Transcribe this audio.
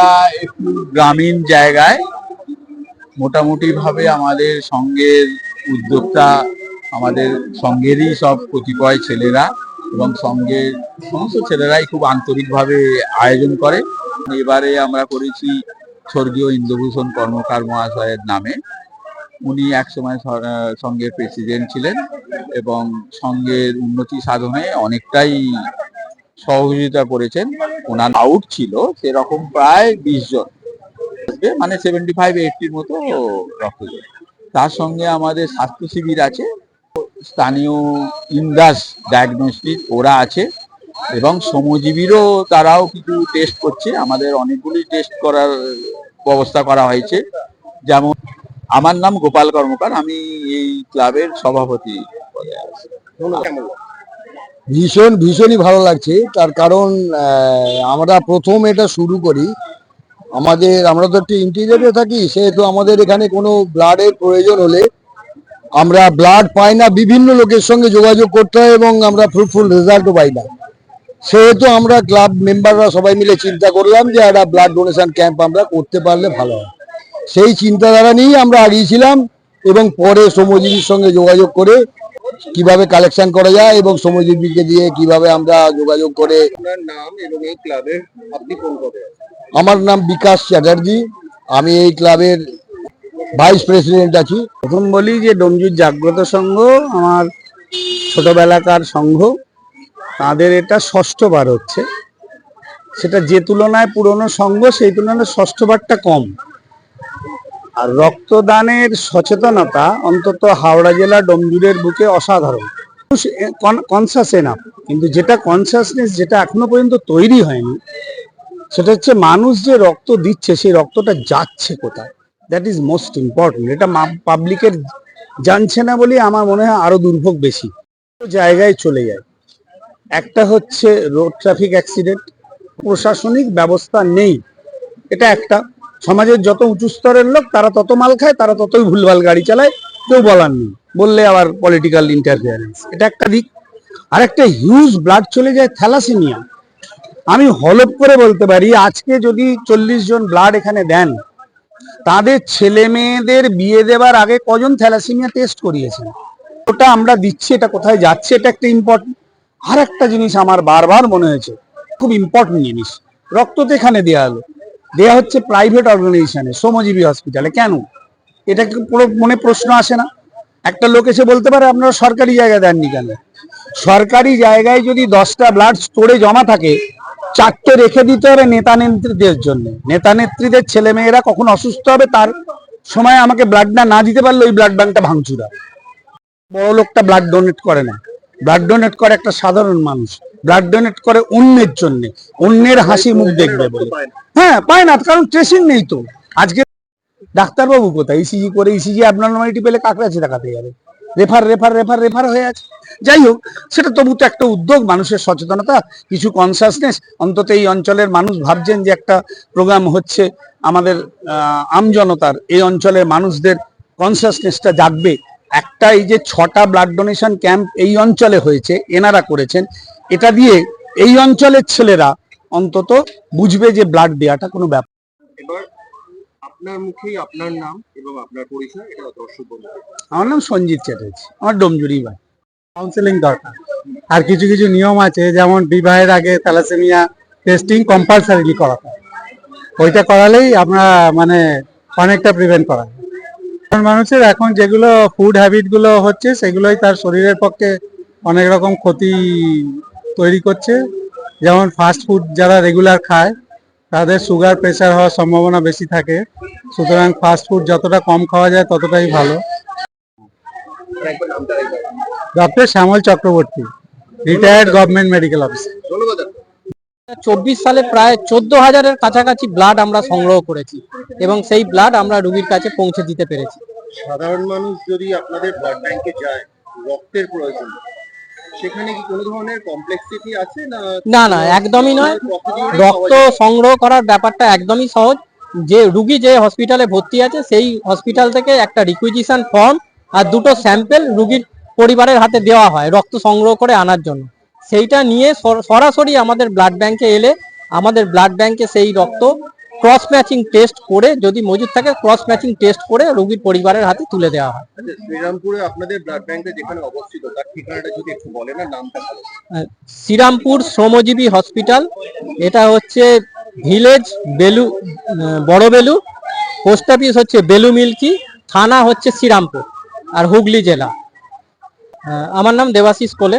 আমরা একটু গ্রামীণ জায়গায় মোটামুটি ভাবে আমাদের সঙ্গের উদ্যোক্তা আমাদের সঙ্গেরই সব কতিপয় ছেলেরা এবং সঙ্গের সমস্ত ছেলেরাই খুব আন্তরিকভাবে আয়োজন করে। এবারে আমরা করেছি স্বর্গীয় ইন্দ্রভূষণ কর্মকার মহাশয়ের নামে। উনি একসময় সঙ্গের প্রেসিডেন্ট ছিলেন এবং সঙ্গের উন্নতি সাধনে অনেকটাই সহযোগিতা করেছেন। ওনার আউট ছিল, সেরকম প্রায় বিশ জন। মানে সেভেন্টি ফাইভ এইটির মতো রক্তদান তার সঙ্গে আমাদের স্বাস্থ্য শিবির আছে। স্থানীয় ইন্দাস ডায়াগনস্টিক ওরা আছে। এবং শ্রমজীবীরও তারাও কিছু টেস্ট করছে। আমাদের অনেকগুলি টেস্ট করার ব্যবস্থা করা হয়েছে। যেমন, আমার নাম গোপাল কর্মকার। আমি এই ক্লাবের সভাপতি পদে আছি। ভীষণ, ভীষণই ভালো লাগছে। তার কারণ আমরা প্রথম এটা শুরু করি। আমাদের, আমরা তো একটি ইন্টিরিয়ারে থাকি, সেহেতু আমাদের এখানে কোনো ব্লাডের প্রয়োজন হলে আমরা ব্লাড পাই না। বিভিন্ন লোকের সঙ্গে যোগাযোগ করতে হয় এবং আমরা ফ্রুটফুল রেজাল্টও পাই না। সেহেতু আমরা ক্লাব মেম্বাররা সবাই মিলে চিন্তা করলাম যে একটা ব্লাড ডোনেশন ক্যাম্প আমরা করতে পারলে ভালো হয়। সেই চিন্তাধারা নিয়েই আমরা আগিয়েছিলাম এবং পরে শ্রমজীবীর সঙ্গে যোগাযোগ করে কীভাবে কালেকশন করা যায় এবং শ্রমজীবীকে দিয়ে কীভাবে আমরা যোগাযোগ করে আপনার নাম এবং এই ক্লাবের আপনি কোন পদে আমার নাম বিকাশ চ্যাটার্জি। আমি এই ক্লাবের ভাইস প্রেসিডেন্ট আছি। প্রথম বলি যে ডোমজুর জাগ্রত সংঘ আমার ছোটবেলাকার সংঘ। তাদের এটা ষষ্ঠবার হচ্ছে। সেটা যে তুলনায় পুরনো সংঘ সেই তুলনায় ষষ্ঠবারটা কম। আর রক্তদানের সচেতনতা অন্তত হাওড়া জেলা ডোমজুরের বুকে অসাধারণ। কনসাস এনাফ কিন্তু যেটা কনসাসনেস যেটা এখনও পর্যন্ত তৈরি হয়নি, সেটা হচ্ছে মানুষ যে রক্ত দিচ্ছে, সেই রক্তটা যাচ্ছে কোথায়? দ্যাট ইজ মোস্ট ইম্পর্টেন্ট এটা পাবলিকের জানছে না বলে আমার মনে হয় আরও দুর্ভোগ বেশি। জায়গায় চলে যায়। একটা হচ্ছে রোড ট্রাফিক অ্যাক্সিডেন্ট প্রশাসনিক ব্যবস্থা নেই। এটা একটা। সমাজের যত উঁচু স্তরের লোক, তারা তত মাল খায়, তারা ততই ভুলভাল গাড়ি চালায়। কেউ বলার নেই। বললে আবার পলিটিক্যাল ইন্টারফিয়ারেন্স এটা একটা দিক। আর একটা হিউজ ব্লাড চলে যায় থ্যালাসেমিয়া আমি হলপ করে বলতে পারি, আজকে যদি চল্লিশ জন ব্লাড এখানে দেন, তাদের ছেলে মেয়েদের বিয়ে দেওয়ার আগে কজন থ্যালাসেমিয়া টেস্ট করিয়েছেন? ওটা আমরা দিচ্ছি, এটা কোথায় যাচ্ছে, এটা একটা ইম্পর্টেন্ট আর একটা জিনিস আমার বারবার মনে হয়েছে। খুব ইম্পর্টেন্ট জিনিস। রক্ত তো এখানে দেওয়া হলো। দেওয়া হচ্ছে প্রাইভেট অর্গানাইজেশনে শ্রমজীবী হসপিটালে কেন? এটা কি পুরো মনে প্রশ্ন আসে না? একটা লোক এসে বলতে পারে, আপনারা সরকারি জায়গায় দেননি কেন? সরকারি জায়গায় যদি দশটা ব্লাড স্টোরে জমা থাকে, চারটে রেখে দিতে হবে নেতা নেত্রীদের জন্য। নেতা নেত্রীদের ছেলে মেয়েরা কখন অসুস্থ হবে, তার সময় আমাকে ব্লাডটা না দিতে পারলে ওই ব্লাড ব্যাংকটা ভাঙচুর হবে। বড় লোকটা ব্লাড ডোনেট করে না। ব্লাড ডোনেট করে একটা সাধারণ মানুষ। ব্লাড ডোনেট করে অন্যের জন্য। অন্যের হাসি মুখ দেখবে বলে। হ্যাঁ পায় না কারণ ট্রেসিং নেই তো। আজকে ডাক্তারবাবু কোথায়? ইসিজি করে ইসিজি অ্যাবনর্মালিটি পেলে কাকে দেখাতে যাবে? রেফার রেফার রেফার রেফার হয়ে আছে। যাই হোক সেটা তবু তো একটা উদ্যোগ মানুষের সচেতনতা কিছু কনসাসনেস অন্তত এই অঞ্চলের মানুষ ভাবছেন যে একটা প্রোগ্রাম হচ্ছে আমাদের আহ, আমজনতার এই অঞ্চলের মানুষদের কনসাসনেসটা জাগবে। একটা এই যে ছটা ব্লাড ডোনেশন ক্যাম্প এই অঞ্চলে হয়েছে এনারা করেছেন। এটা দিয়ে এই অঞ্চলের ছেলেরা অন্তত বুঝবে যে ব্লাড দেওয়াটা কোনো ব্যাপার এবার আপনার মুখেই আপনার নাম এবং আপনার পরিচয় এটা দর্শক আমার নাম সঞ্জিত চ্যাটার্জি আমার ডোমজুরি ভাই কাউন্সেলিং দরকার। আর কিছু কিছু নিয়ম আছে যেমন বিবাহের আগে থ্যালাসেমিয়া টেস্টিং কম্পালসারিলি করাতে হয়। ওইটা করালেই আমরা মানে অনেকটা প্রিভেন্ট করা মানুষের এখন যেগুলো ফুড হ্যাবিটগুলো হচ্ছে সেগুলোই তার শরীরের পক্ষে অনেক রকম ক্ষতি তৈরি করছে। যেমন ফাস্ট ফুড যারা রেগুলার খায় তাদের সুগার প্রেশার হওয়ার সম্ভাবনা বেশি থাকে। সুতরাং ফাস্ট ফুড যতটা কম খাওয়া যায় ততটাই ভালো। Doctor Shyamal Chakraborty retired government medical officer চব্বিশ সালে প্রায় চোদ্দ হাজারের কাছাকাছি ব্লাড আমরা সংগ্রহ করেছি এবং সেই ব্লাড আমরা রুগীর কাছে পৌঁছে দিতে পেরেছি। সাধারণ মানুষ যদি আপনাদের ব্লাড ব্যাংকে যায় রক্তের প্রয়োজন। সেখানে কি কোনো ধরনের কমপ্লেক্সিটি আছে না না একদমই নয়। রক্ত সংগ্রহ করার ব্যাপারটা একদমই সহজ। যে রুগী যে হসপিটালে ভর্তি আছে, সেই হসপিটাল থেকে একটা রিকুইজিশন ফর্ম আর দুটো স্যাম্পেল রুগীর পরিবারের হাতে দেওয়া হয় রক্ত সংগ্রহ করে আনার জন্য। সেইটা নিয়ে সর- সরাসরি আমাদের ব্লাড ব্যাংকে এলে আমাদের ব্লাড ব্যাংকে সেই রক্ত ক্রস ম্যাচিং টেস্ট করে যদি মজুদ থাকে ক্রস ম্যাচিং টেস্ট করে রোগীর পরিবারের হাতে তুলে দেওয়া হয়। আচ্ছা শ্রীরামপুরে আপনাদের ব্লাড ব্যাংকটা যেখানে অবস্থিত তার ঠিকানাটা যদি একটু বলেন না নামটা ভালো শ্রীরামপুর শ্রমজীবী হসপিটাল এটা হচ্ছে ভিলেজ বেলু বড় বেলু পোস্ট অফিস হচ্ছে বেলু মিল্কি থানা হচ্ছে শ্রীরামপুর আর হুগলি জেলা। আমার নাম দেবাশিস কোলে।